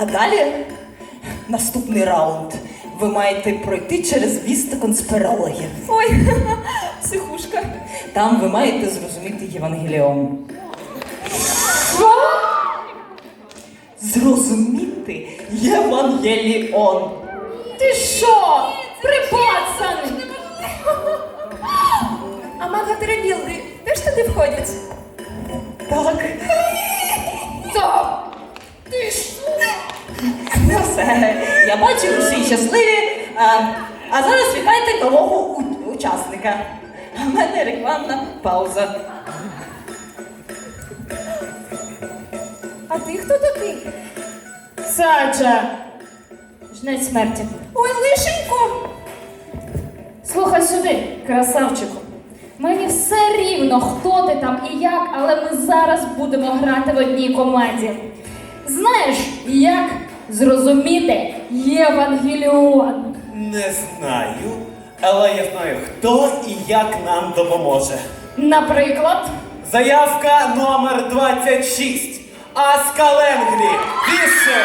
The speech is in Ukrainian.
А далі наступний раунд. Ви маєте пройти через вісти конспірологів. Ой, психушка. Там ви маєте зрозуміти Євангеліон. Що? Зрозуміти Євангеліон. Ти що? Припацаний! А мага маготерабілди теж туди входять? Так. Ну все, я бачу, всі щасливі. А, а зараз вітайте нового учасника. А в мене рекламна пауза. А ти хто такий? Саджа. Жнець смерті. Ой, лишенько! Слухай сюди, красавчику. Мені все рівно, хто ти там і як, але ми зараз будемо грати в одній команді. Знаєш, як зрозуміти Євангеліон? Не знаю, але я знаю, хто і як нам допоможе. Наприклад, Заявка номер 26. Аскаленглі. Віше.